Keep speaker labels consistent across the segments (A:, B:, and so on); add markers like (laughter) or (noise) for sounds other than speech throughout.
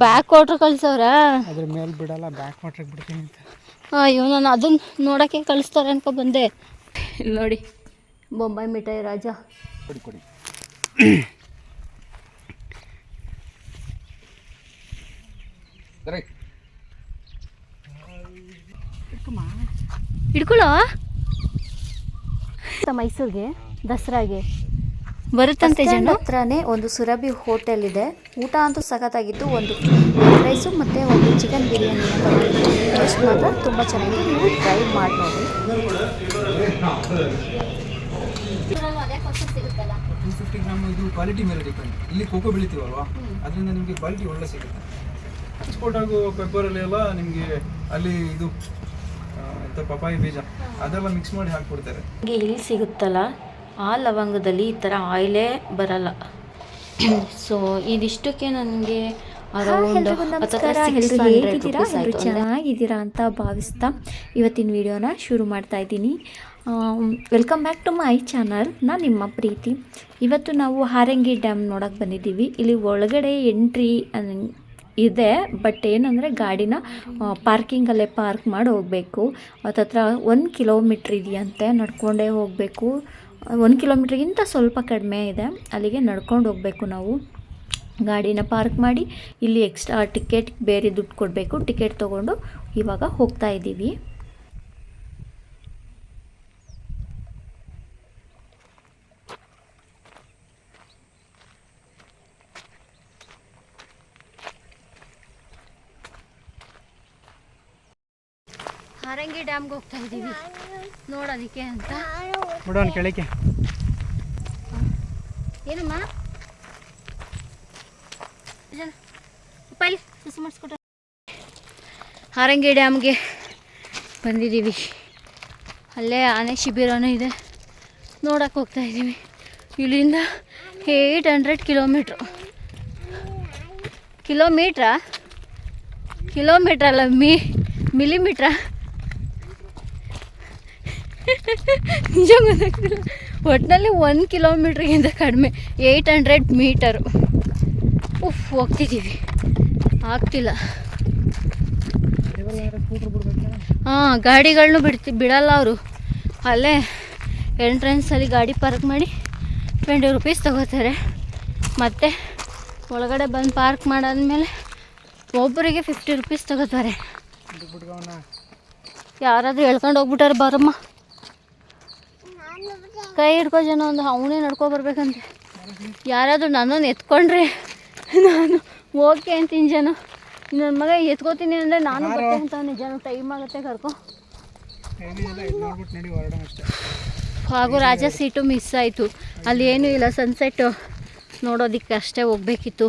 A: Back water ಕಳ್ಸವ್ರ?
B: ಅದ್ರ ಮೇಲೆ ಬಿಡಲ್ಲ ಬ್ಯಾಕ್ ವಾಟ್ರಿಗೆ ಬಿಡ್ತೀನಿ ಅಂತ.
A: ಅಯ್ಯೋ ನಾನು ಅದನ್ನ ನೋಡೋಕ್ಕೆ ಕಳಿಸ್ತಾರೆ ಅನ್ಕೊ ಬಂದೆ. ಇಲ್ಲಿ ನೋಡಿ ಬೊಂಬೈ ಮಿಠಾಯಿ ರಾಜ.
B: ಕೊಡಿ ಕೊಡಿ.
A: ಹಿಡ್ಕೊಳ್ಳೋ ಮೈಸೂರಿಗೆ ದಸರಾಗೆ. ಬರುತ್ತಂತೆ ಜನ?
C: ಹತ್ರನೇ ಒಂದು ಸುರಭಿ ಹೋಟೆಲ್ ಇದೆ. ಊಟ ಅಂತೂ ಸಖತ್ತಾಗಿತ್ತು. ಒಂದು ರೈಸು ಮತ್ತು ಒಂದು ಚಿಕನ್ ಬಿರಿಯಾನಿ ಟೇಸ್ಟ್ ಮಾತ್ರ ತುಂಬ ಚೆನ್ನಾಗಿ ನೀವು ಟ್ರೈ ಮಾಡಿ ನೋಡಿ
B: ಟೂ ಫಿಫ್ಟಿ ಗ್ರಾಮ್ ಇದು ಕ್ವಾಲಿಟಿ ಮೇಲೆ ಡಿಪೆಂಡ್ ಇಲ್ಲಿ ಕೋಕೋ ಬೆಳಿತೀವಲ್ವಾ? ಅದರಿಂದ ನಿಮಗೆ ಕ್ವಾಲಿಟಿ ಒಳ್ಳೆ ಸಿಗುತ್ತೆ. ಎಕ್ಸ್ಪೋರ್ಟ್ ಆಗೋ ಪೆಪ್ಪರಲ್ಲಿ ಎಲ್ಲ ನಿಮಗೆ ಅಲ್ಲಿ ಇದು ಎಂತ ಪಪಾಯಿ ಬೀಜ ಅದೆಲ್ಲ ಮಿಕ್ಸ್ ಮಾಡಿ ಹಾಕ್ಕೊಡ್ತಾರೆ
C: ನಿಮಗೆ ಇಲ್ಲಿ ಸಿಗುತ್ತಲ್ಲ? ಆ ಲವಂಗದಲ್ಲಿ ಈ ಥರ ಆಯಿಲೇ ಬರಲ್ಲ.
A: ಸೊ ಇದಿಷ್ಟಕ್ಕೆ ನನಗೆ ಅರೌಂಡ್
C: ನಮಸ್ಕಾರ. ಎಲ್ಲರೂ ಹೇಗಿದ್ದೀರಾ? ಎಲ್ಲರೂ ಚೆನ್ನಾಗಿದ್ದೀರಾ ಅಂತ ಭಾವಿಸ್ತಾ ಇವತ್ತಿನ ವಿಡಿಯೋನ ಶುರು ಮಾಡ್ತಾ ಇದ್ದೀನಿ. Welcome back to my channel ನಾನು ನಿಮ್ಮ ಪ್ರೀತಿ. ಇವತ್ತು ನಾವು ಹಾರಂಗಿ ಡ್ಯಾಮ್ ನೋಡೋಕೆ ಬಂದಿದ್ದೀವಿ. ಇಲ್ಲಿ ಒಳಗಡೆ ಎಂಟ್ರಿ ಇದೆ. ಬಟ್ ಏನಂದರೆ ಗಾಡಿನ ಪಾರ್ಕಿಂಗಲ್ಲೇ ಪಾರ್ಕ್ ಮಾಡಿ ಹೋಗಬೇಕು. ಹತ್ತತ್ರ ಒಂದು ಕಿಲೋಮೀಟ್ರ್ ಇದೆಯಂತೆ ನಡ್ಕೊಂಡೇ ಹೋಗಬೇಕು. ಒಂದು ಕಿಲೋಮೀಟ್ರಿಗಿಂತ ಸ್ವಲ್ಪ ಕಡಿಮೆ ಇದೆ. ಅಲ್ಲಿಗೆ ನಡ್ಕೊಂಡು ಹೋಗಬೇಕು ನಾವು. ಗಾಡಿನ ಪಾರ್ಕ್ ಮಾಡಿ ಇಲ್ಲಿ ಎಕ್ಸ್ಟ್ರಾ ಟಿಕೆಟ್ ಬೇರೆ ದುಡ್ಡು ಕೊಡಬೇಕು. ಟಿಕೆಟ್ ತೊಗೊಂಡು ಇವಾಗ ಹೋಗ್ತಾ ಇದ್ದೀವಿ
A: ಹಾರಂಗಿ ಡ್ಯಾಮ್ಗೆ ಹೋಗ್ತಾ ಇದ್ದೀವಿ. ನೋಡೋದಕ್ಕೆ ಅಂತ.
B: ಬಿಡೋಣ ಕೆಳಕ್ಕೆ.
A: ಏನಮ್ಮ? ಮಾಡಿಸ್ಕೊಟ್ರೆ ಹಾರಂಗಿ ಡ್ಯಾಮ್ಗೆ ಬಂದಿದ್ದೀವಿ. ಅಲ್ಲೇ ಆನೆ ಶಿಬಿರನೂ ಇದೆ. ನೋಡಕ್ಕೆ ಹೋಗ್ತಾ ಇದ್ದೀವಿ. ಇಲ್ಲಿಂದ ಏಯ್ಟ್ ಹಂಡ್ರೆಡ್ ಕಿಲೋಮೀಟ್ರು. ಕಿಲೋಮೀಟ್ರಾ? ಕಿಲೋಮೀಟ್ರ್ ಅಲ್ಲ ಮಿ ಮಿಲಿಮೀಟ್ರಾ? (laughs) ನಿಜ ಗೊತ್ತಾಗ್ತಿಲ್ಲ. ಒಟ್ಟಿನಲ್ಲಿ ಒಂದು ಕಿಲೋಮೀಟ್ರಿಗಿಂತ ಕಡಿಮೆ ಏಯ್ಟ್ ಹಂಡ್ರೆಡ್ ಮೀಟರು ಉಫ್ ಹೋಗ್ತಿದ್ದೀವಿ ಆಗ್ತಿಲ್ಲ. ಹಾಂ ಗಾಡಿಗಳನ್ನು ಬಿಡ್ತಿ, ಬಿಡಲ್ಲ ಅವರು. ಅಲ್ಲೇ ಎಂಟ್ರೆನ್ಸಲ್ಲಿ ಗಾಡಿ ಪಾರ್ಕ್ ಮಾಡಿ ಟ್ವೆಂಟಿ ರುಪೀಸ್ ತಗೋತಾರೆ. ಮತ್ತು ಒಳಗಡೆ ಬಂದು ಪಾರ್ಕ್ ಮಾಡಾದ್ಮೇಲೆ ಒಬ್ಬರಿಗೆ ಫಿಫ್ಟಿ ರುಪೀಸ್ ತಗೋತಾರೆ. ಯಾರಾದರೂ ಹೇಳ್ಕೊಂಡು ಹೋಗ್ಬಿಟ್ಟಾರೆ ಬಾರಮ್ಮ. ಕೈ ಹಿಡ್ಕೋ ಜನ ಒಂದು ಅವನೇ ನಡ್ಕೊ ಬರ್ಬೇಕಂತೆ. ಯಾರಾದರೂ ನನ್ನನ್ನು ಎತ್ಕೊಂಡ್ರೆ ನಾನು ಓಕೆ ಅಂತೀನಿ ಜನ. ನನ್ನ ಮಗ ಎತ್ಕೋತೀನಿ ಅಂದರೆ ನಾನು ಬರ್ತೀನಿ ಅಂತಾನೆ ಜನ. ಟೈಮ್ ಆಗುತ್ತೆ ಕರ್ಕೊ. ಹಾಗೂ ರಾಜ ಸೀಟು ಮಿಸ್ ಆಯಿತು. ಅಲ್ಲಿ ಏನೂ ಇಲ್ಲ ಸನ್ಸೆಟ್ಟು ನೋಡೋದಕ್ಕೆ ಅಷ್ಟೇ ಹೋಗ್ಬೇಕಿತ್ತು.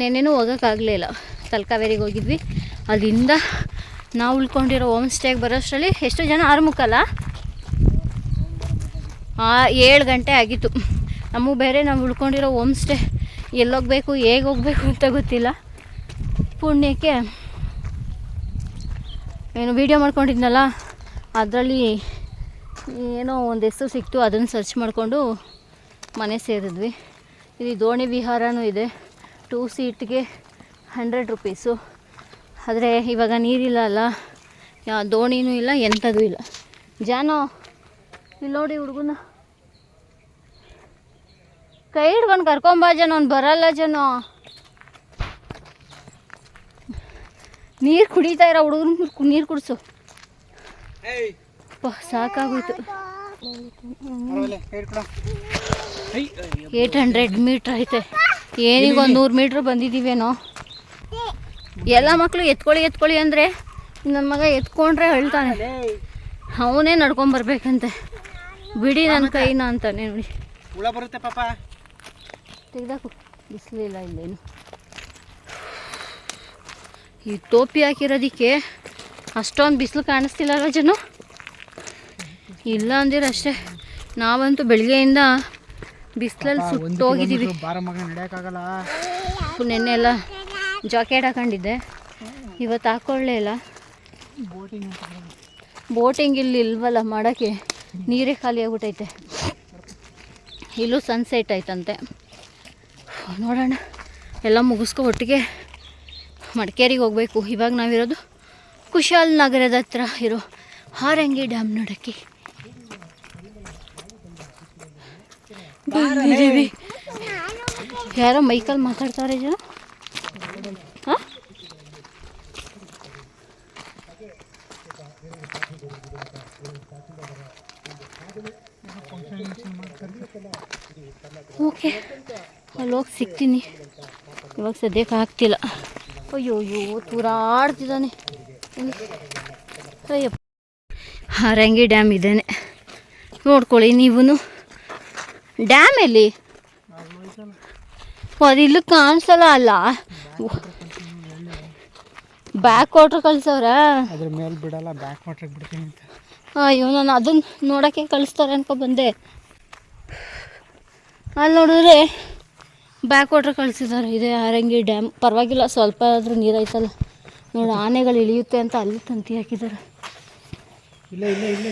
A: ನೆನ್ನೆನೂ ಹೋಗೋಕ್ಕಾಗಲಿಲ್ಲ. ತಲಕಾವೇರಿಗೆ ಹೋಗಿದ್ವಿ. ಅಲ್ಲಿಂದ ನಾವು ಉಳ್ಕೊಂಡಿರೋ ಹೋಮ್ ಸ್ಟೇಗೆ ಬರೋಷ್ಟರಲ್ಲಿ ಎಷ್ಟು ಜನ ಆರು ಮುಕ್ಕಲ್ಲ ಆ ಏಳು ಗಂಟೆ ಆಗಿತ್ತು. ನಮಗೆ ಬೇರೆ ನಾವು ಉಳ್ಕೊಂಡಿರೋ ಹೋಮ್ ಸ್ಟೇ ಎಲ್ಲೋಗಬೇಕು ಹೇಗೆ ಹೋಗಬೇಕು ಅಂತ ಗೊತ್ತಿಲ್ಲ. ಪುಣ್ಯಕ್ಕೆ ಏನು ವೀಡಿಯೋ ಮಾಡ್ಕೊಂಡಿದ್ನಲ್ಲ, ಅದರಲ್ಲಿ ಏನೋ ಒಂದು ಹೆಸರು ಸಿಕ್ತು, ಅದನ್ನು ಸರ್ಚ್ ಮಾಡಿಕೊಂಡು ಮನೆ ಸೇರಿದ್ವಿ. ಇಲ್ಲಿ ದೋಣಿ ವಿಹಾರನೂ ಇದೆ. ಟೂ ಸೀಟ್ಗೆ ಹಂಡ್ರೆಡ್ ರುಪೀಸು ಆದರೆ ಇವಾಗ ನೀರಿಲ್ಲ ಅಲ್ಲ. ದೋಣಿನೂ ಇಲ್ಲ ಎಂಥದೂ ಇಲ್ಲ. ಜಾನೋ, ಇಲ್ಲಿ ನೋಡಿ ಹುಡುಗನ. ಕೈ ಹಿಡ್ಕೊಂಡು ಕರ್ಕೊಂಬ ಜನ ಅವ್ನು ಬರಲ್ಲ ಜನ. ನೀರು ಕುಡಿತಾ ಇರೋ ಹುಡುಗರು ನೀರು ಕುಡಿಸು. ಅಪ್ಪ ಸಾಕಾಗೋಯ್ತು. ಏಯ್ಟ್ ಹಂಡ್ರೆಡ್ ಮೀಟ್ರ್ ಐತೆ. ಏನೀಗ ಒಂದು ನೂರು ಮೀಟ್ರ್ ಬಂದಿದ್ದೀವೇನೋ ಎಲ್ಲ ಮಕ್ಕಳು ಎತ್ಕೊಳ್ಳಿ ಎತ್ಕೊಳ್ಳಿ ಅಂದರೆ ನನ್ನ ಮಗ ಎತ್ಕೊಂಡ್ರೆ ಹೇಳ್ತಾನೆ ಅವನೇ ನಡ್ಕೊಂಬರ್ಬೇಕಂತೆ ಬಿಡಿ ನನ್ನ ಕೈನ ಅಂತಾನೆ ನೋಡಿ.
B: ಹುಳ ಬರುತ್ತೆ ಪಾಪ.
A: ತೆಗ್ದಾಕು. ಬಿಸಿಲಿಲ್ಲ ಇಲ್ಲೇನು. ಈ ಟೋಪಿ ಹಾಕಿರೋದಕ್ಕೆ ಅಷ್ಟೊಂದು ಬಿಸಿಲು ಕಾಣಿಸ್ತಿಲ್ಲಲ್ವ ಜನ ಇಲ್ಲ ಅಂದಿರ ಅಷ್ಟೇ. ನಾವಂತೂ ಬೆಳಗ್ಗೆಯಿಂದ ಬಿಸಿಲಲ್ಲಿ ಸುಟ್ಟೋಗಿದ್ದೀವಿ. ನೆನ್ನೆ ಎಲ್ಲ ಜಾಕೆಟ್ ಹಾಕೊಂಡಿದ್ದೆ. ಇವತ್ತು ಹಾಕೊಳ್ಳೇ ಇಲ್ಲ.
B: ಬೋಟಿಂಗ್
A: ಬೋಟಿಂಗ್ ಇಲ್ಲಿ ಇಲ್ವಲ್ಲ ಮಾಡೋಕ್ಕೆ ನೀರೇ ಖಾಲಿ ಆಗ್ಬಿಟ್ಟೈತೆ ಇಲ್ಲೂ ಸನ್ಸೆಟ್ ಆಯ್ತಂತೆ. ನೋಡೋಣ. ಎಲ್ಲ ಮುಗಿಸ್ಕೊ ಒಟ್ಟಿಗೆ ಮಡಿಕೇರಿಗೆ ಹೋಗಬೇಕು. ಇವಾಗ ನಾವಿರೋದು ಕುಶಾಲ್ ನಗರದ ಹತ್ರ ಇರೋ ಹಾರಂಗಿ ಡ್ಯಾಮ್ ನೋಡೋಕ್ಕೆ. ಯಾರೋ ಮೈಕಲ್ ಮಾತಾಡ್ತಾರೆ ಜನ? ಹಾಂ? ಓಕೆ. ಅಲ್ಲಿ ಸಿಗ್ತೀನಿ ಇವಾಗ ಸದ್ಯಕ್ಕೆ ಆಗ್ತಿಲ್ಲ. ಅಯ್ಯೋ ಅಯ್ಯೋ ತೂರಾಡ್ತಿದ್ದಾನೆ ಅಯ್ಯಪ್ಪ. ಹಾರಂಗಿ ಡ್ಯಾಮ್ ಇದ್ದಾನೆ ನೋಡ್ಕೊಳ್ಳಿ ನೀವು ಡ್ಯಾಮ್ ಎಲ್ಲಿ? ಅದಿಲ್ಲ ಅದು ಕಾಣಿಸಲ್ಲ ಅಲ್ಲ? ಬ್ಯಾಕ್ ವಾಟ್ರ್ ಕಳ್ಸವ್ರ?
B: ಅದ್ರ ಮೇಲೆ ಬಿಡಲ್ಲ, ಬ್ಯಾಕ್ ವಾಟ್ರಿಗೆ ಬಿಡ್ತೀನಿ ಅಂತ.
A: ಅಯ್ಯೋ ನಾನು ಅದನ್ನು ನೋಡೋಕ್ಕೆ ಕಳಿಸ್ತಾರೆ ಅನ್ಕೊ ಬಂದೆ. ಅಲ್ಲಿ ನೋಡಿದ್ರೆ ಬ್ಯಾಕ್ ವಾಟ್ರ್ ಕಳಿಸಿದ್ದಾರೆ. ಇದೆ ಆರಂಗಿ ಡ್ಯಾಮ್ ಪರವಾಗಿಲ್ಲ ಸ್ವಲ್ಪ ಆದರೂ ನೀರೈತಲ್ಲ ನೋಡಿ ಆನೆಗಳು ಇಳಿಯುತ್ತೆ ಅಂತ ಅಲ್ಲಿ ತಂತಿ ಹಾಕಿದ್ದಾರೆ.
B: ಇಲ್ಲ ಇಲ್ಲ ಇಲ್ಲ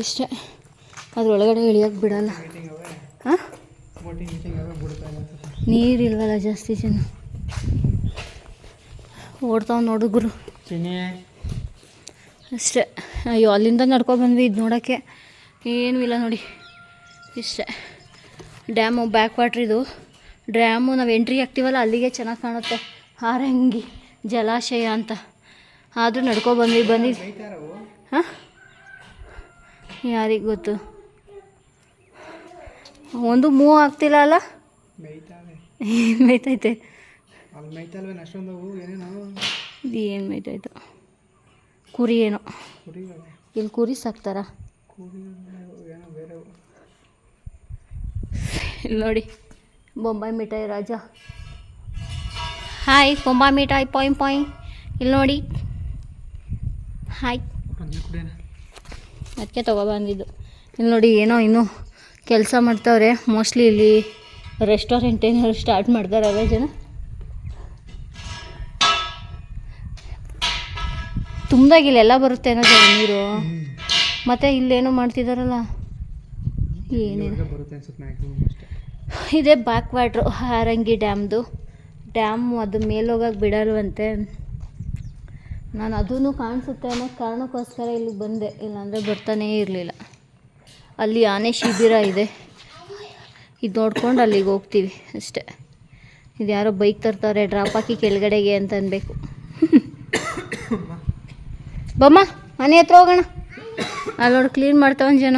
A: ಇಷ್ಟೇ. ಅದ್ರೊಳಗಡೆ ಇಳಿಯೋಕೆ ಬಿಡಲ್ಲ. ಹಾಂ ನೀರಿಲ್ವಲ್ಲ ಜಾಸ್ತಿ ಜನ. ಓಡ್ತಾವ್ ನೋಡು ಗುರು. ಅಷ್ಟೇ. ಅಯ್ಯೋ ಅಲ್ಲಿಂದ ನಡ್ಕೊ ಬಂದ್ವಿ ಇದು ನೋಡೋಕ್ಕೆ. ಏನೂ ಇಲ್ಲ ನೋಡಿ. ಇಷ್ಟೇ. ಡ್ಯಾಮು ಬ್ಯಾಕ್ ವಾಟ್ರ್ ಇದು. ಡ್ಯಾಮು ನಾವು ಎಂಟ್ರಿ ಆಗ್ತೀವಲ್ಲ ಅಲ್ಲಿಗೆ ಚೆನ್ನಾಗಿ ಕಾಣುತ್ತೆ. ಹಾರಂಗಿ ಜಲಾಶಯ ಅಂತ. ಆದರೂ ನಡ್ಕೊ ಬಂದ್ವಿ ಬಂದು ಹಾಂ? ಯಾರಿಗೆ ಗೊತ್ತು? ಒಂದು ಮೂವ್ ಆಗ್ತಿಲ್ಲ ಅಲ್ಲ? ಮೇಯ್ತೈತೆ?
B: ಅಲ್ಲಿ ಮೇಯ್ತಲ್ವೇನು ಅಷ್ಟೊಂದವು ಏನೇನು.
A: ಏನು ಮೈತಾಯ್ತು? ಕುರಿ ಏನೋ.
B: ಕುರಿಗಳೇ
A: ಇಲ್ಲಿ ಕುರಿ ಸಾಕ್ತಾರ?
B: ಕುರಿ ಏನೋ ಬೇರೆ.
A: ಇಲ್ಲಿ ನೋಡಿ ಬೊಂಬಾಯಿ ಮಿಠಾಯಿ ರಾಜ. ಹಾಯ್ ಬೊಂಬಾಯಿ ಮಿಠಾಯಿ ಪಾಯ್ ಪಾಯ್. ಇಲ್ಲಿ ನೋಡಿ. ಹಾಯ್
B: ಒಂದು ಕುಡಿಯೋಣ.
A: ಅದಕ್ಕೆ ತೊಗೊಬಂದಿದ್ದು ಇಲ್ಲಿ ನೋಡಿ ಏನೋ ಇನ್ನೂ ಕೆಲಸ ಮಾಡ್ತಾವ್ರೆ. ಮೋಸ್ಟ್ಲಿ ಇಲ್ಲಿ ರೆಸ್ಟೋರೆಂಟ್ ಏನಾದ್ರು ಸ್ಟಾರ್ಟ್ ಮಾಡ್ತಾರಲ್ಲ ಜನ. ತುಂಬ್ದಾಗ ಇಲ್ಲೆಲ್ಲ ಬರುತ್ತೆ ಜನ ನೀರು. ಮತ್ತೆ ಇಲ್ಲೇನೋ ಮಾಡ್ತಿದಾರಲ್ಲ. ಏನೇನು. ಇದೇ ಬ್ಯಾಕ್ ವಾಟ್ರು ಹಾರಂಗಿ ಡ್ಯಾಮ್ದು. ಡ್ಯಾಮ್ ಅದು ಮೇಲೋಗಕ್ಕೆ ಬಿಡಲ್ವಂತೆ. ನಾನು ಅದೂ ಕಾಣಿಸುತ್ತೆ ಅನ್ನೋ ಕಾರಣಕ್ಕೋಸ್ಕರ ಇಲ್ಲಿಗೆ ಬಂದೆ. ಇಲ್ಲಾಂದರೆ ಬರ್ತಾನೇ ಇರಲಿಲ್ಲ. ಅಲ್ಲಿ ಆನೆ ಶಿಬಿರ ಇದೆ. ಇದು ನೋಡ್ಕೊಂಡು ಅಲ್ಲಿಗೆ ಹೋಗ್ತೀವಿ ಅಷ್ಟೇ. ಇದು ಯಾರೋ ಬೈಕ್ ತರ್ತಾರೆ ಡ್ರಾಪ್ ಹಾಕಿ ಕೆಳಗಡೆಗೆ ಅಂತ ಅನ್ಬೇಕು. ಬಮ್ಮ ಮನೆ ಹತ್ರ ಹೋಗೋಣ. ಅಲ್ಲಿ ನೋಡಿ ಕ್ಲೀನ್ ಮಾಡ್ತಾವನ್ ಜನ.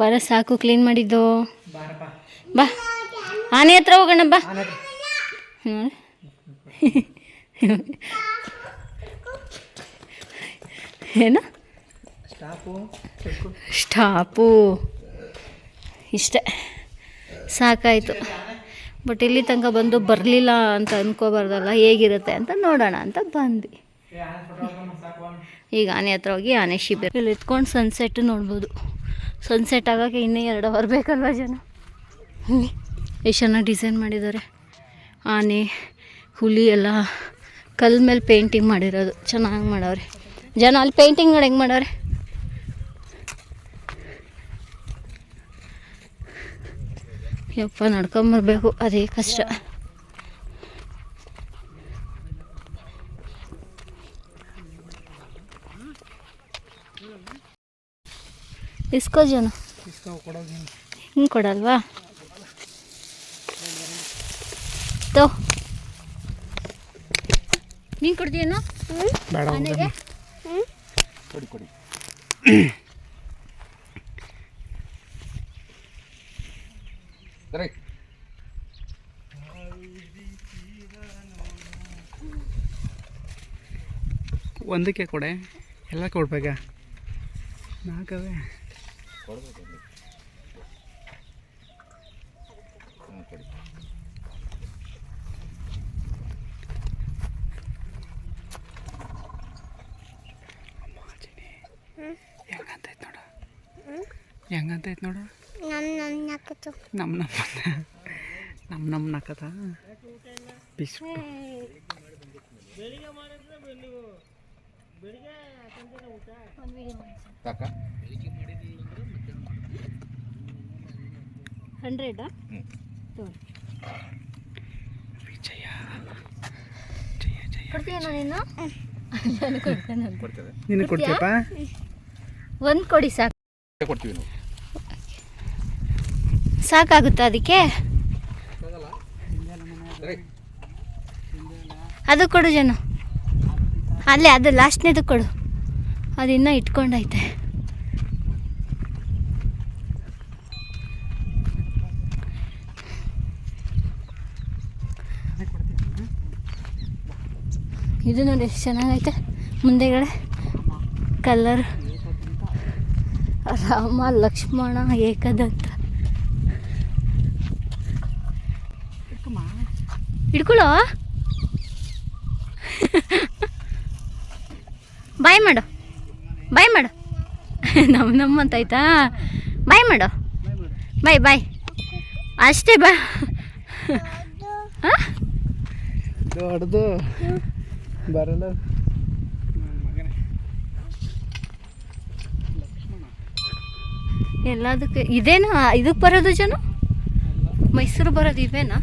A: ಬರ ಸಾಕು ಕ್ಲೀನ್ ಮಾಡಿದ್ದು. ಬಾ. ಆನೆ ಹತ್ರ ಹೋಗೋಣ ಬಾ. ಹ್ಮ್. ಏನು?
B: ಸ್ಟಾಪು
A: ಇಷ್ಟೇ. ಸಾಕಾಯಿತು. ಬಟ್ ಇಲ್ಲಿ ತನಕ ಬಂದು ಬರಲಿಲ್ಲ ಅಂತ ಅಂದ್ಕೋಬಾರ್ದಲ್ಲ ಹೇಗಿರುತ್ತೆ ಅಂತ ನೋಡೋಣ ಅಂತ ಬಂದ್ವಿ. ಈಗ ಆನೆ ಹತ್ರ ಹೋಗಿ ಆನೆ ಶಿಬಿರ. ಇಲ್ಲಿ ಎತ್ಕೊಂಡು ಸನ್ಸೆಟ್ ನೋಡ್ಬೋದು. ಸನ್ಸೆಟ್ ಆಗೋಕ್ಕೆ ಇನ್ನೂ ಎರಡು ಅವರ್ ಬೇಕಲ್ವ ಜನ? ಹ್ಞೂ ಎಷ್ಟು ಚೆನ್ನಾಗಿ ಡಿಸೈನ್ ಮಾಡಿದ್ದಾರೆ. ಆನೆ ಹುಲಿ ಎಲ್ಲ ಕಲ್ ಮೇಲೆ ಪೇಂಟಿಂಗ್ ಮಾಡಿರೋದು. ಚೆನ್ನಾಗಿ ಮಾಡವ್ರೆ. ಜನ ಅಲ್ಲಿ ಪೇಂಟಿಂಗ್ ನೋಡಿ ಹೆಂಗೆ ಮಾಡವ್ರೆ? ಯಪ್ಪ ನಡ್ಕೊಂಬರ್ಬೇಕು ಅದೇ ಕಷ್ಟ. ಇಸ್ಕೋ ಜನ. ಹಿಂಗೆ ಕೊಡಲ್ವಾ? ತೋ. ನೀನು ಕೊಡ್ತೀಯೇನೋ ಮನೆಗೆ?
B: ಕೊಡಿ ಕೊಡಿ. ಸರಿ. ಒಂದಕ್ಕೆ ಕೊಡೆ. ಎಲ್ಲ ಕೊಡ್ಬೇಕಾ ನಾಲ್ಕವೇ. ಹೆಂಗಂತೈತೆ ನೋಡು. ಹೆಂಗಂತೈತೆ ನೋಡು
D: ನಮ್ಮ ನಮ್ಮ (laughs) ನಮ್ಮ ನಮ್ಮ ನಕ್ಕದ ಬಿಸ್
E: ಹಂಡ್ರೆಡಾ
D: ವಿಜಯ. ನಿನಗೆ ಕೊಡ್ತೀಯಪ್ಪ?
E: ಒಂದು ಕೊಡಿ ಸಾಕು.
F: ಕೊಡ್ತೀವಿ ನಾವು.
E: ಸಾಕಾಗುತ್ತಾ ಅದಕ್ಕೆ? ಅದು ಕೊಡು ಜನ. ಅಲ್ಲೇ, ಅದು ಲಾಸ್ಟ್ನೇದು ಕೊಡು. ಅದು ಇನ್ನೂ ಇಟ್ಕೊಂಡೈತೆ. ಇದು ನೋಡಿ ಎಷ್ಟು ಚೆನ್ನಾಗೈತೆ. ಮುಂದೆಗಡೆ ಕಲರ್. ರಾಮ ಲಕ್ಷ್ಮಣ ಏಕದಂತ ಹಿಡ್ಕೊಳ್ಳೋ? ಬಾಯ್ ಮಾಡು. ಬಾಯ್ ಮಾಡು. ನಮ್ಮ ನಮ್ಮ ಅಂತ ಆಯ್ತಾ? ಬಾಯ್ ಮಾಡು. ಬಾಯ್ ಬಾಯ್. ಅಷ್ಟೇ ಬಾ. ಹಾಂ?
D: ದೊಡ್ಡದು ಬರಲ್ಲ.
E: ಎಲ್ಲದಕ್ಕೆ ಇದೇನಾ? ಇದಕ್ಕೆ ಬರೋದು ಜನ? ಮೈಸೂರು ಬರೋದು ಇವೇನಾ?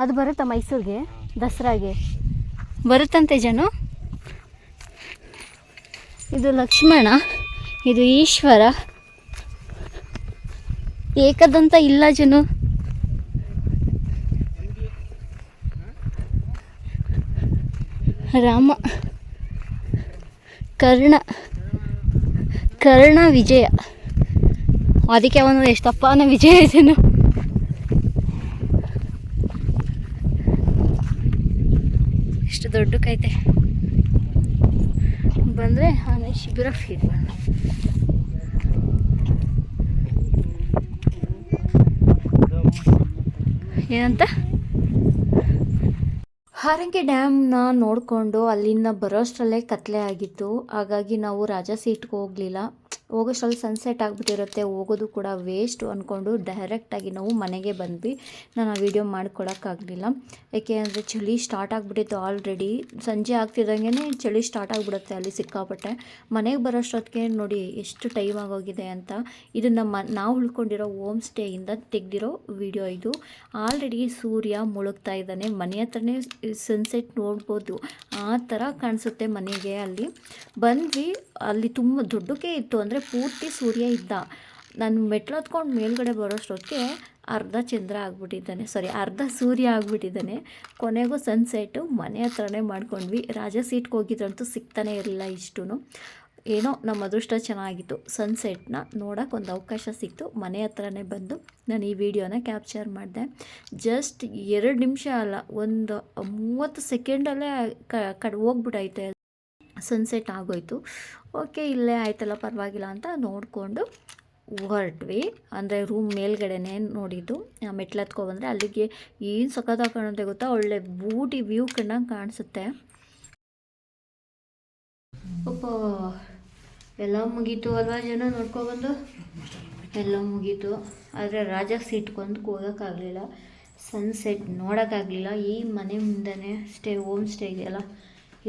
E: ಅದು ಬರುತ್ತಾ ಮೈಸೂರಿಗೆ? ದಸರಾಗೆ? ಬರುತ್ತಂತೆ ಜನ. ಇದು ಲಕ್ಷ್ಮಣ, ಇದು ಈಶ್ವರ. ಏಕದಂತ ಇಲ್ಲ ಜನು. ರಾಮ, ಕರ್ಣ ಕರ್ಣ ವಿಜಯ. ಅದಕ್ಕೆ ಅವನು ಎಷ್ಟಪ್ಪನ ವಿಜಯ ಇದೆನು ಎಷ್ಟು ದೊಡ್ಡಕೈತೆ ಬಂದರೆ ಆನೆ ಶಿಬಿರ ಫೀಲ್ ಏನಂತ?
A: ಹಾರಂಗಿ ಡ್ಯಾಮ್ನ ನೋಡಿಕೊಂಡು ಅಲ್ಲಿಂದ ಬರೋಷ್ಟರಲ್ಲೇ ಕತ್ಲೆ ಆಗಿತ್ತು. ಹಾಗಾಗಿ ನಾವು ರಾಜಾ ಸೀಟ್ಗೆ ಹೋಗಲಿಲ್ಲ. ಹೋಗೋಷ್ಟರಲ್ಲಿ ಸನ್ಸೆಟ್ ಆಗಿಬಿಟ್ಟಿರುತ್ತೆ, ಹೋಗೋದು ಕೂಡ ವೇಸ್ಟು ಅಂದ್ಕೊಂಡು ಡೈರೆಕ್ಟಾಗಿ ನಾವು ಮನೆಗೆ ಬಂದ್ವಿ. ನಾನು ಆ ವಿಡಿಯೋ ಮಾಡ್ಕೊಳಕ್ಕಾಗಲಿಲ್ಲ ಯಾಕೆ ಅಂದರೆ ಚಳಿ ಸ್ಟಾರ್ಟ್ ಆಗಿಬಿಟ್ಟಿತ್ತು ಆಲ್ರೆಡಿ ಸಂಜೆ ಆಗ್ತಿದ್ದಂಗೆ ಚಳಿ ಸ್ಟಾರ್ಟ್ ಆಗಿಬಿಡುತ್ತೆ ಅಲ್ಲಿ ಸಿಕ್ಕಾಪಟ್ಟೆ. ಮನೆಗೆ ಬರೋಷ್ಟೊತ್ತಿಗೆ ನೋಡಿ ಎಷ್ಟು ಟೈಮ್ ಆಗೋಗಿದೆ ಅಂತ. ಇದು ನಮ್ಮ ನಾವು ಉಳ್ಕೊಂಡಿರೋ ಹೋಮ್ ಸ್ಟೇಯಿಂದ ತೆಗೆದಿರೋ ವಿಡಿಯೋ ಇದು. ಆಲ್ರೆಡಿ ಸೂರ್ಯ ಮುಳುಗ್ತಾ ಇದ್ದಾನೆ. ಮನೆ ಹತ್ರನೇ ಸನ್ಸೆಟ್ ನೋಡ್ಬೋದು. ಆ ಥರ ಕಾಣಿಸುತ್ತೆ ಮನೆಗೆ ಅಲ್ಲಿ. ಬಂದ್ವಿ. ಅಲ್ಲಿ ತುಂಬ ದೊಡ್ಡಕ್ಕೆ ಇತ್ತು ಅಂದರೆ ಪೂರ್ತಿ ಸೂರ್ಯ ಇದ್ದ. ನಾನು ಮೆಟ್ಲು ಹತ್ಕೊಂಡು ಮೇಲ್ಗಡೆ ಬರೋಷ್ಟೊತ್ತಿಗೆ ಅರ್ಧ ಚಂದ್ರ ಆಗ್ಬಿಟ್ಟಿದ್ದಾನೆ. ಸಾರಿ ಅರ್ಧ ಸೂರ್ಯ ಆಗ್ಬಿಟ್ಟಿದ್ದಾನೆ. ಕೊನೆಗೂ ಸನ್ಸೆಟ್ಟು ಮನೆ ಹತ್ರನೇ ಮಾಡ್ಕೊಂಡ್ವಿ. ರಾಜ ಸೀಟ್ಗೆ ಹೋಗಿದ್ರಂತೂ ಸಿಗ್ತಾನೆ ಇರಲಿಲ್ಲ ಇಷ್ಟು ಏನೋ ನಮ್ಮ ಅದೃಷ್ಟ ಚೆನ್ನಾಗಿತ್ತು. ಸನ್ಸೆಟ್ನ ನೋಡೋಕೆ ಒಂದು ಅವಕಾಶ ಸಿಕ್ತು. ಮನೆ ಹತ್ರನೇ ಬಂದು ನಾನು ಈ ವಿಡಿಯೋನ ಕ್ಯಾಪ್ಚರ್ ಮಾಡಿದೆ. ಜಸ್ಟ್ ಎರಡು ನಿಮಿಷ ಅಲ್ಲ, ಒಂದು ಮೂವತ್ತು ಸೆಕೆಂಡಲ್ಲೇ ಕ ಕಡ್ ಹೋಗ್ಬಿಟ್ಟೈತೆ ಸನ್ಸೆಟ್ ಆಗೋಯ್ತು. ಓಕೆ ಇಲ್ಲೇ ಆಯ್ತಲ್ಲ, ಪರವಾಗಿಲ್ಲ ಅಂತ ನೋಡಿಕೊಂಡು ಹೊರಟ್ವಿ. ಅಂದರೆ ರೂಮ್ ಮೇಲ್ಗಡೆನೇ ನೋಡಿದ್ದು. ಮೆಟ್ಲು ಹತ್ಕೊಬಂದರೆ ಅಲ್ಲಿಗೆ ಏನು ಸಖತ್ತಾಗಿ ಕಾಣುತ್ತೆ ಗೊತ್ತಾ? ಒಳ್ಳೆ ಬೂಟಿ ವ್ಯೂ ಕಂಡಂಗೆ ಕಾಣಿಸುತ್ತೆ. ಒಬ್ಬ ಎಲ್ಲ ಮುಗೀತು ಅಲ್ವಾ ಜನ ನೋಡ್ಕೊಬಂದು ಎಲ್ಲ ಮುಗೀತು. ಆದರೆ ರಾಜ ಸಿಟ್ಕೊಂಡು ಹೋಗೋಕ್ಕಾಗಲಿಲ್ಲ ಸನ್ಸೆಟ್ ನೋಡೋಕ್ಕಾಗಲಿಲ್ಲ. ಈ ಮನೆ ಮುಂದೆನೇ ಸ್ಟೇ ಹೋಮ್ ಸ್ಟೇ ಇದೆಯಲ್ಲ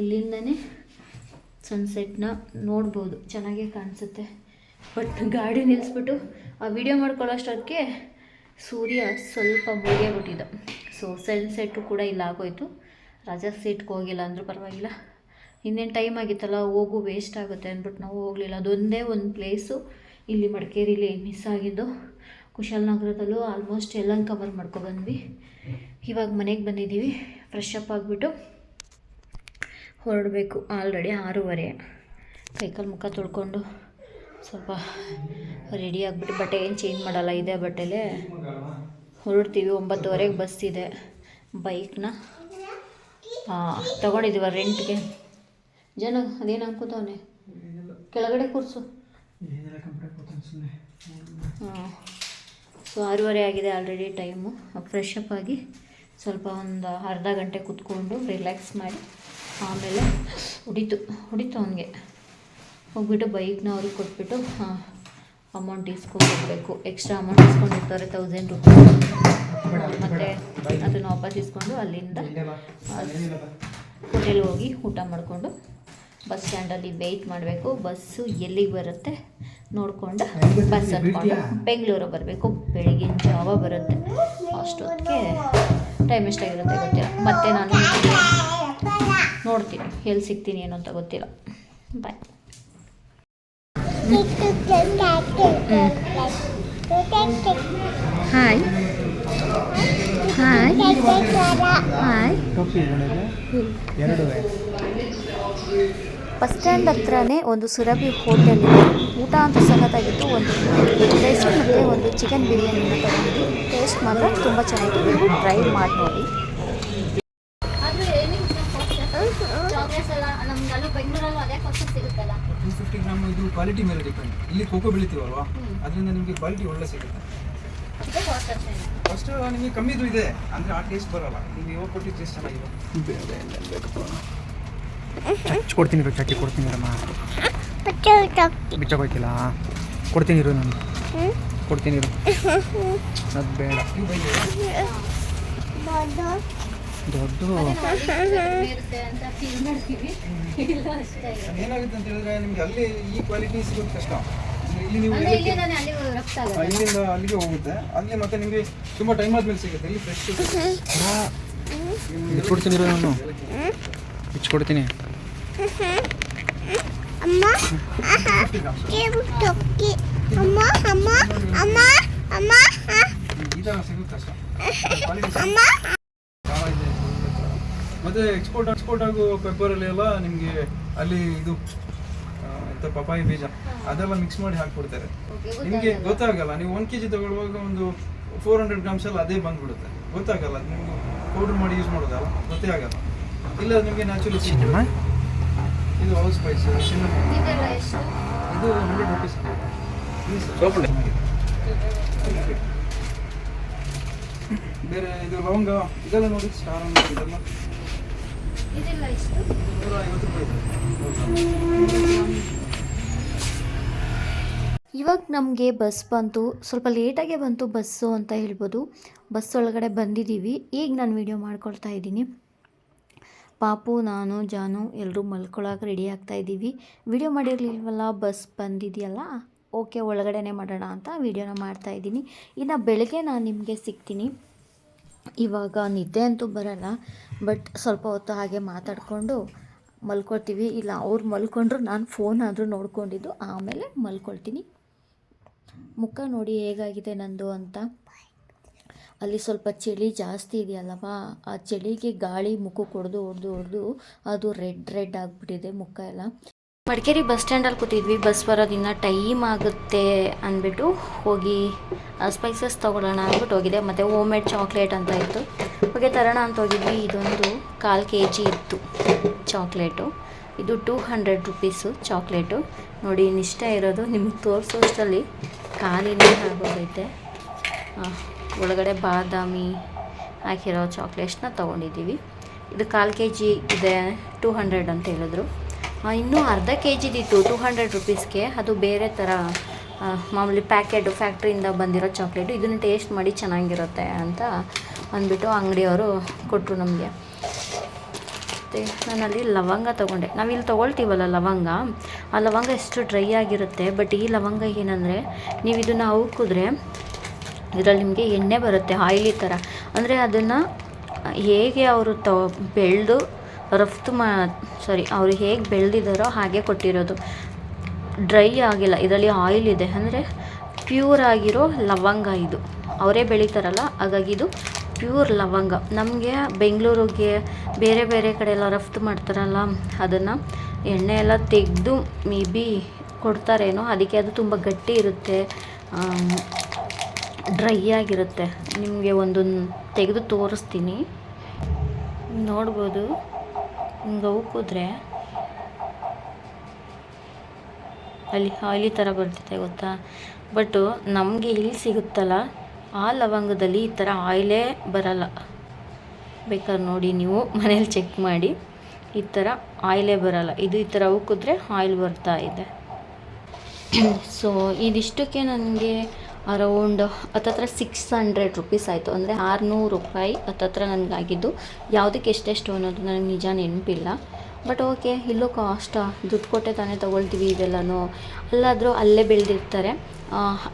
A: ಇಲ್ಲಿಂದನೇ ಸನ್ಸೆಟ್ನ ನೋಡ್ಬೋದು. ಚೆನ್ನಾಗೇ ಕಾಣಿಸುತ್ತೆ. ಬಟ್ ಗಾಡಿ ನಿಲ್ಲಿಸ್ಬಿಟ್ಟು ಆ ವಿಡಿಯೋ ಮಾಡ್ಕೊಳ್ಳೋಷ್ಟೊತ್ತಿಗೆ ಸೂರ್ಯ ಸ್ವಲ್ಪ ಮುಳುಗೇ ಬಿಟ್ಟಿದ್ದ. ಸೊ ಸನ್ಸೆಟ್ಟು ಕೂಡ ಇಲ್ಲ ಆಗೋಯ್ತು. ರಾಜಾ ಸೀಟ್ಗೆ ಹೋಗಿಲ್ಲ ಅಂದರೂ ಪರವಾಗಿಲ್ಲ. ಇನ್ನೇನು ಟೈಮ್ ಆಗಿತ್ತಲ್ಲ, ಹೋಗು ವೇಸ್ಟ್ ಆಗುತ್ತೆ ಅಂದ್ಬಿಟ್ಟು ನಾವು ಹೋಗಲಿಲ್ಲ. ಅದೊಂದೇ ಒಂದು ಪ್ಲೇಸು ಇಲ್ಲಿ ಮಡಿಕೇರಿಲಿ ಮಿಸ್ ಆಗಿದ್ದು. ಕುಶಾಲನಗರದಲ್ಲೂ ಆಲ್ಮೋಸ್ಟ್ ಎಲ್ಲ ಕವರ್ ಮಾಡ್ಕೊಬಂದ್ವಿ ಇವಾಗ ಮನೆಗೆ ಬಂದಿದ್ದೀವಿ. ಫ್ರೆಶ್ ಅಪ್ ಆಗಿಬಿಟ್ಟು. ಹೊರಡಬೇಕು ಆಲ್ರೆಡಿ ಆರೂವರೆ. ಕೈಕಾಲು ಮುಖ ತೊಳ್ಕೊಂಡು ಸ್ವಲ್ಪ ರೆಡಿ ಆಗಿಬಿಟ್ಟು ಬಟ್ಟೆ ಏನು ಚೇಂಜ್ ಮಾಡಲ್ಲ ಇದೇ ಬಟ್ಟೆಲೇ. ಹೊರಡ್ತೀವಿ, ಒಂಬತ್ತುವರೆಗೆ ಬಸ್ ಇದೆ. ಬೈಕ್ನ ತೊಗೊಂಡಿದ್ದೀವ ರೆಂಟ್ಗೆ ಜನ, ಅದೇನು ಅನ್ಕೋತವನೆ ಕೆಳಗಡೆ ಕೂರಿಸು. ಹಾಂ ಸೊ ಆರೂವರೆ ಆಗಿದೆ ಆಲ್ರೆಡಿ ಟೈಮು ಫ್ರೆಶ್ ಅಪ್ ಆಗಿ ಸ್ವಲ್ಪ ಒಂದು ಅರ್ಧ ಗಂಟೆ ಕುತ್ಕೊಂಡು ರಿಲ್ಯಾಕ್ಸ್ ಮಾಡಿ. ಆಮೇಲೆ ಹೊಡಿತು ಹೊಡಿತು ಅವನಿಗೆ. ಹೋಗ್ಬಿಟ್ಟು ಬೈಕ್ನ ಅವ್ರಿಗೆ ಕೊಟ್ಬಿಟ್ಟು ಅಮೌಂಟ್ ಇಸ್ಕೊಂಡ್ಬಿಡ್ಬೇಕು ಎಕ್ಸ್ಟ್ರಾ ಅಮೌಂಟ್ ಇಸ್ಕೊಂಡಿರ್ತಾರೆ ತೌಸಂಡ್ ರುಪೀಸ್ ಮತ್ತು ಅದನ್ನು ವಾಪಸ್ ಇಸ್ಕೊಂಡು ಅಲ್ಲಿಂದ ಹೋಟೆಲ್ ಹೋಗಿ ಊಟ ಮಾಡಿಕೊಂಡು ಬಸ್ ಸ್ಟ್ಯಾಂಡಲ್ಲಿ ವೆಯ್ಟ್ ಮಾಡಬೇಕು. ಬಸ್ಸು ಎಲ್ಲಿಗೆ ಬರುತ್ತೆ ನೋಡಿಕೊಂಡು ಬಸ್ ಹತ್ಕೊಂಡು ಬೆಂಗಳೂರು ಬರಬೇಕು. ಬೆಳಗಿನ ಜಾವ ಬರುತ್ತೆ. ಅಷ್ಟೊತ್ತಿಗೆ ಟೈಮ್ ಎಷ್ಟಾಗಿರುತ್ತೆ ಗೊತ್ತಿಲ್ಲ. ಮತ್ತೆ ನಾನು ನೋಡ್ತೀನಿ ಎಲ್ಲಿ ಸಿಗ್ತೀನಿ ಏನು ಅಂತ ಗೊತ್ತಿಲ್ಲ. Bye hi hi hi bus stand ಹತ್ರನೇ ಒಂದು ಸುರಭಿ ಹೋಟೆಲ್ ಇದೆ. ಊಟ ಅಂತ ಸಖತ್ತಾಗಿತ್ತು. ಒಂದು ರೈಸ್ ಮತ್ತು ಒಂದು ಚಿಕನ್ ಬಿರಿಯಾನಿ ತಗೊಂಡು ಟೇಸ್ಟ್ ಮಾತ್ರ ತುಂಬ ಚೆನ್ನಾಗಿತ್ತು ನೀವು ಟ್ರೈ ಮಾಡಿ ನೋಡಿ
G: ಚಾಕ್ಲೇಟ್ಸ್ ಎಲ್ಲ ನಮ್ಗೆ ಅಲ್ಲೂ ಬೆಂಗಳೂರಲ್ಲೂ ಅದೇ ಫಸ್ಟ್ ಸಿಗುತ್ತಲ್ಲ
B: ಟೂ ಫಿಫ್ಟಿ ಗ್ರಾಮ್ ಇದು ಕ್ವಾಲಿಟಿ ಮೇಲೆ ಡಿಪೆಂಡ್ ಇಲ್ಲಿ ಕೋಕೋ ಬೆಳಿತೀವಲ್ವಾ? ಅದರಿಂದ ನಿಮಗೆ ಕ್ವಾಲಿಟಿ ಒಳ್ಳೆ ಸಿಗುತ್ತೆ.
G: ಇದು ಕಾಸ್ಟ್ ಅಷ್ಟೇ
B: ಫಸ್ಟ್ ನಿಮಗೆ ಕಮ್ಮಿದು ಇದೆ. ಅಂದರೆ ಆ ಟೇಸ್ಟ್ ಬರಲ್ಲ. ನೀವು ಇವಾಗ ಕೊಟ್ಟಿದ್ದು ಟೇಸ್ಟ್ ಚೆನ್ನಾಗಿದೆ.
D: ಕೊಡ್ತೀನಿ ಇರೋ ಚಚ್ಚಿ ಕೊಡ್ತೀನಿ ಇರಮ್ಮ. ಬಿಚ್ಚೋಗೋಯ್ತಿಲ್ಲ ಕೊಡ್ತೀನಿ ಇರು ನಾನು. ಕೊಡ್ತೀನಿ ಇರು. ಅದು ಬೇಡ. ದೊಡ್ಡ
G: ಇರುತ್ತೆ (laughs) ಅಂತ ಫೀಲ್ ಮಾಡ್ತೀವಿ. ಇಲ್ಲ ಅಷ್ಟೇ
B: ಏನಾಗುತ್ತೆ ಅಂತ ಹೇಳಿದ್ರೆ ನಿಮ್ಗೆ ಅಲ್ಲಿ ಈ ಕ್ವಾಲಿಟಿ ಸಿಗೋದು ಕಷ್ಟ. ಇಲ್ಲಿ ನೀವು
G: ಅಂದ್ರೆ ಇಲ್ಲಿ ನಾನು ಅಲ್ಲಿ ರಫ್ತ
B: ಆ, ಇಲ್ಲಿಂದ ಅಲ್ಲಿಗೆ ಹೋಗುತ್ತೆ. ಅಲ್ಲಿ ಮತ್ತೆ ನಿಮಗೆ ತುಂಬಾ ಟೈಮ್ ಆದ್ಮೇಲೆ ಸಿಗುತ್ತೆ. ಇಲ್ಲಿ ಫ್ರೆಶ್
D: ಬಿಚ್ಕೊಡ್ತೀನಿ ನಾನು ಬಿಚ್ಕೊಡ್ತೀನಿ
B: ಅಮ್ಮ ಅಮ್ಮ ಅಮ್ಮ ಕಷ್ಟ ಕ್ವಾಲಿಟಿ ಭಾಳ ಇದೆ ಮತ್ತೆ ಎಕ್ಸ್ಪೋರ್ಟ್ ಎಕ್ಸ್ಪೋರ್ಟ್ ಆಗೋ ಪೆಪ್ಪರಲ್ಲಿ ಎಲ್ಲ ನಿಮಗೆ ಅಲ್ಲಿ ಇದು ಪಪಾಯಿ ಬೀಜ ಅದೆಲ್ಲ ಮಿಕ್ಸ್ ಮಾಡಿ ಹಾಕ್ಬಿಡ್ತಾರೆ. ನಿಮಗೆ ಗೊತ್ತಾಗಲ್ಲ ನೀವು ಒನ್ ಕೆ ಜಿ ತಗೊಳ್ಳುವಾಗ ಒಂದು ಫೋರ್ ಹಂಡ್ರೆಡ್ ಗ್ರಾಮ್ಸ್ ಎಲ್ಲ ಅದೇ ಬಂದ್ಬಿಡುತ್ತೆ. ಗೊತ್ತಾಗಲ್ಲ ನೀವು ಪೌಡರ್ ಮಾಡಿ ಯೂಸ್ ಮಾಡೋದಲ್ಲ ಗೊತ್ತೇ ಆಗಲ್ಲ. ಇಲ್ಲ ನಿಮಗೆ ನ್ಯಾಚುರಲ್ ಇದು ಹೌಸ್ ಸ್ಪೈಸ್
G: ಚಿನ್ನ
B: ಇದು ಹಂಡ್ರೆಡ್ ರುಪೀಸ್ ಬೇರೆ ಇದು ಲವಂಗ ಇದೆಲ್ಲ ನೋಡಿ ಸ್ಟಾರ್ ಅಂತ ಇದೆಲ್ಲ
G: ಇದೆಲ್ಲ ಎಷ್ಟು
B: ನೂರ ಐವತ್ತು ರೂಪಾಯಿ ಇದೆ
A: ಇವಾಗ ನಮಗೆ ಬಸ್ ಬಂತು. ಸ್ವಲ್ಪ ಲೇಟಾಗೆ ಬಂತು ಬಸ್ಸು ಅಂತ ಹೇಳ್ಬೋದು. ಬಸ್ ಒಳಗಡೆ ಬಂದಿದ್ದೀವಿ. ಈಗ ನಾನು ವೀಡಿಯೋ ಮಾಡ್ಕೊಳ್ತಾ ಇದ್ದೀನಿ. ಪಾಪು, ನಾನು, ಜಾನು ಎಲ್ಲರೂ ಮಲ್ಕೊಳ್ಳೋಕೆ ರೆಡಿ ಆಗ್ತಾ ಇದ್ದೀವಿ. ವಿಡಿಯೋ ಮಾಡಿರಲಿಲ್ವಲ್ಲ, ಬಸ್ ಬಂದಿದೆಯಲ್ಲ? ಓಕೆ ಒಳಗಡೆನೇ ಮಾಡೋಣ ಅಂತ ವೀಡಿಯೋನ ಮಾಡ್ತಾ ಇದ್ದೀನಿ. ಇನ್ನು ಬೆಳಗ್ಗೆ ನಾನು ನಿಮಗೆ ಸಿಗ್ತೀನಿ. ಇವಾಗ ನಿದ್ದೆ ಅಂತೂ ಬರಲ್ಲ ಬಟ್ ಸ್ವಲ್ಪ ಹೊತ್ತು ಹಾಗೆ ಮಾತಾಡಿಕೊಂಡು ಮಲ್ಕೊಳ್ತೀವಿ. ಇಲ್ಲ, ಅವ್ರು ಮಲ್ಕೊಂಡ್ರು, ನಾನು ಫೋನ್ ಆದರೂ ನೋಡ್ಕೊಂಡಿದ್ದು, ಆಮೇಲೆ ಮಲ್ಕೊಳ್ತೀನಿ. ಮುಖ ನೋಡಿ ಹೇಗಾಗಿದೆ ನಂದು ಅಂತ. ಅಲ್ಲಿ ಸ್ವಲ್ಪ ಚಳಿ ಜಾಸ್ತಿ ಇದೆಯಲ್ಲವಾ ಆ ಚಳಿಗೆ ಗಾಳಿ ಮುಖಕ್ಕೆ ಹೊಡೆದು ಹೊಡೆದು ಹೊಡೆದು ಅದು ರೆಡ್ ರೆಡ್ ಆಗಿಬಿಟ್ಟಿದೆ ಮುಖ ಎಲ್ಲ. ಮಡಿಕೇರಿ ಬಸ್ ಸ್ಟ್ಯಾಂಡಲ್ಲಿ ಕೂತಿದ್ವಿ. ಬಸ್ ಬರೋದಿನ್ನ ಟೈಮ್ ಆಗುತ್ತೆ ಅಂದ್ಬಿಟ್ಟು ಹೋಗಿ ಸ್ಪೈಸಸ್ ತೊಗೊಳ್ಳೋಣ ಅಂದ್ಬಿಟ್ಟು ಹೋಗಿದೆ. ಮತ್ತು ಹೋಮ್ ಮೇಡ್ ಚಾಕ್ಲೇಟ್ ಅಂತ ಇತ್ತು. ಹೋಗಿ ತರೋಣ ಅಂತ ಹೋಗಿದ್ವಿ. ಇದೊಂದು ಕಾಲು ಕೆ ಜಿ ಇತ್ತು ಚಾಕ್ಲೇಟು ಇದು ಟೂ ಹಂಡ್ರೆಡ್ ರುಪೀಸು ಚಾಕ್ಲೇಟು ನೋಡಿ ಇನ್ನಿಷ್ಟ ಇರೋದು. ನಿಮ್ಗೆ ತೋರಿಸೋಷ್ಟರಲ್ಲಿ ಖಾಲಿನೇ ಆಗೋಗೈತೆ. ಒಳಗಡೆ ಬಾದಾಮಿ ಹಾಕಿರೋ ಚಾಕ್ಲೇಟ್ಸ್ನ ತೊಗೊಂಡಿದ್ದೀವಿ. ಇದು ಕಾಲು ಕೆ ಜಿ ಇದೆ ಟೂ ಹಂಡ್ರೆಡ್ ಅಂತ ಹೇಳಿದ್ರು. ಇನ್ನೂ ಅರ್ಧ ಕೆ ಜಿದಿತ್ತು ಟೂ ಹಂಡ್ರೆಡ್ ರುಪೀಸ್ಗೆ ಅದು ಬೇರೆ ಥರ ಮಾಮೂಲಿ ಪ್ಯಾಕೆಟು ಫ್ಯಾಕ್ಟ್ರಿಯಿಂದ ಬಂದಿರೋ ಚಾಕ್ಲೇಟು ಇದನ್ನು ಟೇಸ್ಟ್ ಮಾಡಿ ಚೆನ್ನಾಗಿರುತ್ತೆ ಅಂತ ಅಂದ್ಬಿಟ್ಟು ಅಂಗಡಿಯವರು ಕೊಟ್ಟರು ನಮಗೆ. ಮತ್ತು ನಾನಲ್ಲಿ ಲವಂಗ ತೊಗೊಂಡೆ. ನಾವಿಲ್ಲಿ ತೊಗೊಳ್ತೀವಲ್ಲ ಲವಂಗ? ಆ ಲವಂಗ ಎಷ್ಟು ಡ್ರೈ ಆಗಿರುತ್ತೆ ಬಟ್ ಈ ಲವಂಗ ಏನಂದರೆ, ನೀವು ಇದನ್ನು ಹೌಕಿದ್ರೆ ಇದರಲ್ಲಿ ನಿಮಗೆ ಎಣ್ಣೆ ಬರುತ್ತೆ ಆಯಿಲಿ ಥರ ಅಂದರೆ ಅದನ್ನು ಹೇಗೆ ಅವರು ತ, ಬೆಳೆದು ರಫ್ತು ಮಾ ಸಾರಿ ಅವರು ಹೇಗೆ ಬೆಳೆದಿದ್ದಾರೋ ಹಾಗೆ ಕೊಟ್ಟಿರೋದು. ಡ್ರೈ ಆಗಿಲ್ಲ, ಇದರಲ್ಲಿ ಆಯಿಲ್ ಇದೆ. ಅಂದರೆ ಪ್ಯೂರ್ ಆಗಿರೋ ಲವಂಗ ಇದು. ಅವರೇ ಬೆಳೀತಾರಲ್ಲ, ಹಾಗಾಗಿ ಇದು ಪ್ಯೂರ್ ಲವಂಗ. ನಮಗೆ ಬೆಂಗಳೂರಿಗೆ ಬೇರೆ ಬೇರೆ ಕಡೆ ಎಲ್ಲ ರಫ್ತು ಮಾಡ್ತಾರಲ್ಲ, ಅದನ್ನು ಎಣ್ಣೆ ಎಲ್ಲ ತೆಗೆದು ಮೇ ಬಿ ಕೊಡ್ತಾರೇನೋ, ಅದಕ್ಕೆ ಅದು ತುಂಬ ಗಟ್ಟಿ ಇರುತ್ತೆ ಡ್ರೈ ಆಗಿರುತ್ತೆ. ನಿಮಗೆ ಒಂದೊಂದು ತೆಗೆದು ತೋರಿಸ್ತೀನಿ. ನೋಡ್ಬೋದು. ಹಿಂಗೆ ಉಕ್ಕಿದ್ರೆ ಅಲ್ಲಿ ಆಯ್ಲಿ ಥರ ಬರ್ತಿದೆ ಗೊತ್ತಾ? ಬಟ್ಟು ನಮಗೆ ಇಲ್ಲಿ ಸಿಗುತ್ತಲ್ಲ, ಆ ಲವಂಗದಲ್ಲಿ ಈ ಥರ ಆಯಿಲೇ ಬರಲ್ಲ. ಬೇಕಾದ್ರೆ ನೋಡಿ, ನೀವು ಮನೇಲಿ ಚೆಕ್ ಮಾಡಿ. ಈ ಥರ ಆಯಿಲೇ ಬರಲ್ಲ. ಇದು ಈ ಥರ ಉಕ್ಕಿದ್ರೆ ಆಯಿಲ್ ಬರ್ತಾ ಇದೆ. ಸೊ ಇದಿಷ್ಟಕ್ಕೆ ನನಗೆ ಅರೌಂಡ್ ಹತ್ತತ್ರ ಸಿಕ್ಸ್ ಹಂಡ್ರೆಡ್ ರುಪೀಸ್ ಆಯಿತು. ಅಂದರೆ ಆರುನೂರು ರೂಪಾಯಿ ಹತ್ತತ್ರ ನನಗಾಗಿದ್ದು. ಯಾವುದಕ್ಕೆ ಎಷ್ಟೆಷ್ಟು ಅನ್ನೋದು ನನಗೆ ನಿಜ ನೆನಪಿಲ್ಲ. ಬಟ್ ಓಕೆ ಇಲ್ಲೂ ಕಾಸ್ಟ ದುಡ್ಡು ಕೊಟ್ಟೆ ತಾನೇ ತೊಗೊಳ್ತೀವಿ ಇದೆಲ್ಲನೂ ಅಲ್ಲಾದರೂ ಅಲ್ಲೇ ಬೆಳೆದಿರ್ತಾರೆ.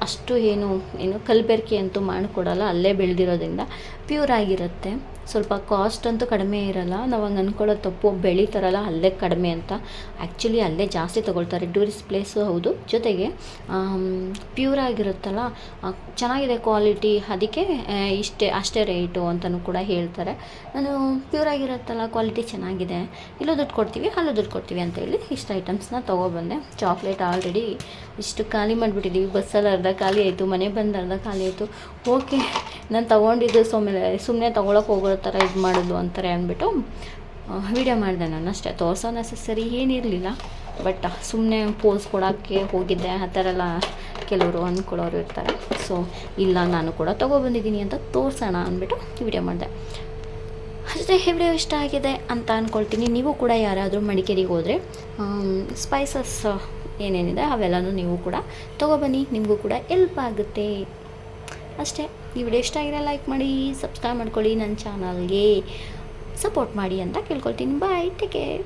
A: ಅಷ್ಟು ಏನು ಏನು ಕಲಬೆರಕೆ ಅಂತೂ ಮಾಡಿಕೊಡಲ್ಲ, ಅಲ್ಲೇ ಬೆಳೆದಿರೋದ್ರಿಂದ ಪ್ಯೂರ್ ಆಗಿರುತ್ತೆ. ಸ್ವಲ್ಪ ಕಾಸ್ಟ್ ಅಂತೂ ಕಡಿಮೆ ಇರಲ್ಲ. ನಾವು ಹಂಗೆ ಅಂದ್ಕೊಳ್ಳೋದು ತಪ್ಪು ಬೆಳೀತಾರಲ್ಲ ಅಲ್ಲೇ ಕಡಿಮೆ ಅಂತ. ಆ್ಯಕ್ಚುಲಿ ಅಲ್ಲೇ ಜಾಸ್ತಿ ತೊಗೊಳ್ತಾರೆ. ಟೂರಿಸ್ಟ್ ಪ್ಲೇಸು ಹೌದು. ಜೊತೆಗೆ ಪ್ಯೂರ್ ಆಗಿರುತ್ತಲ್ಲ ಚೆನ್ನಾಗಿದೆ ಕ್ವಾಲಿಟಿ ಅದಕ್ಕೆ ಇಷ್ಟೇ, ಅಷ್ಟೇ ರೇಟು ಅಂತಲೂ ಕೂಡ ಹೇಳ್ತಾರೆ. ನಾನು ಪ್ಯೂರ್ ಆಗಿರುತ್ತಲ್ಲ ಕ್ವಾಲಿಟಿ ಚೆನ್ನಾಗಿದೆ. ಇಲ್ಲೂ ದುಡ್ಡು ಕೊಡ್ತೀವಿ, ಅಲ್ಲೂ ದುಡ್ಡು ಕೊಡ್ತೀವಿ ಅಂತ ಹೇಳಿ ಇಷ್ಟು ಐಟಮ್ಸ್ನ ತೊಗೊಬಂದೆ. ಚಾಕ್ಲೇಟ್ ಆಲ್ರೆಡಿ ಇಷ್ಟು ಖಾಲಿ ಮಾಡಿಬಿಟ್ಟಿದ್ದೀವಿ ಬಸ್ಸಲ್ಲಿ ಅರ್ಧ ಖಾಲಿ ಆಯಿತು, ಮನೆ ಬಂದು ಅರ್ಧ ಖಾಲಿ ಆಯಿತು. ಓಕೆ ನಾನು ತೊಗೊಂಡಿದ್ದು ಸುಮ್ಮನೆ ಸುಮ್ಮನೆ ತೊಗೊಳಕ್ಕೆ ಹೋಗೋ ಥರ ಇದು ಮಾಡೋದು ಅಂತಾರೆ ಅಂದ್ಬಿಟ್ಟು ವಿಡಿಯೋ ಮಾಡಿದೆ ನಾನು ಅಷ್ಟೇ. ತೋರಿಸೋ ನೆಸೆಸರಿ ಏನಿರಲಿಲ್ಲ. ಬಟ್ ಸುಮ್ಮನೆ ಪೋಸ್ ಕೊಡೋಕ್ಕೆ ಹೋಗಿದ್ದೆ. ಆ ಥರ ಎಲ್ಲ ಕೆಲವರು ಅಂದ್ಕೊಳ್ಳೋರು ಇರ್ತಾರೆ. ಸೊ ಇಲ್ಲ, ನಾನು ಕೂಡ ತೊಗೊಬಂದಿದ್ದೀನಿ ಅಂತ ತೋರಿಸೋಣ ಅಂದ್ಬಿಟ್ಟು ವಿಡಿಯೋ ಮಾಡಿದೆ. ಅಷ್ಟೇ ವಿಡಿಯೋ ಇಷ್ಟ ಆಗಿದೆ ಅಂತ ಅಂದ್ಕೊಳ್ತೀನಿ ನೀವು ಕೂಡ ಯಾರಾದರೂ ಮಡಿಕೇರಿಗೆ ಹೋದರೆ ಸ್ಪೈಸಸ್ ಏನೇನಿದೆ ಅವೆಲ್ಲನೂ ನೀವು ಕೂಡ ತೊಗೊಬನ್ನಿ ನಿಮಗೂ ಕೂಡ ಎಲ್ಪ್ ಆಗುತ್ತೆ. ಅಷ್ಟೇ. ಈ ವಿಡಿಯೋ ಇಷ್ಟ ಆಗಿರೋ ಲೈಕ್ ಮಾಡಿ, ಸಬ್ಸ್ಕ್ರೈಬ್ ಮಾಡ್ಕೊಳ್ಳಿ ನನ್ನ ಚಾನಲ್ಗೆ. ಸಪೋರ್ಟ್ ಮಾಡಿ ಅಂತ ಕೇಳ್ಕೊಳ್ತೀನಿ. Bye, take care.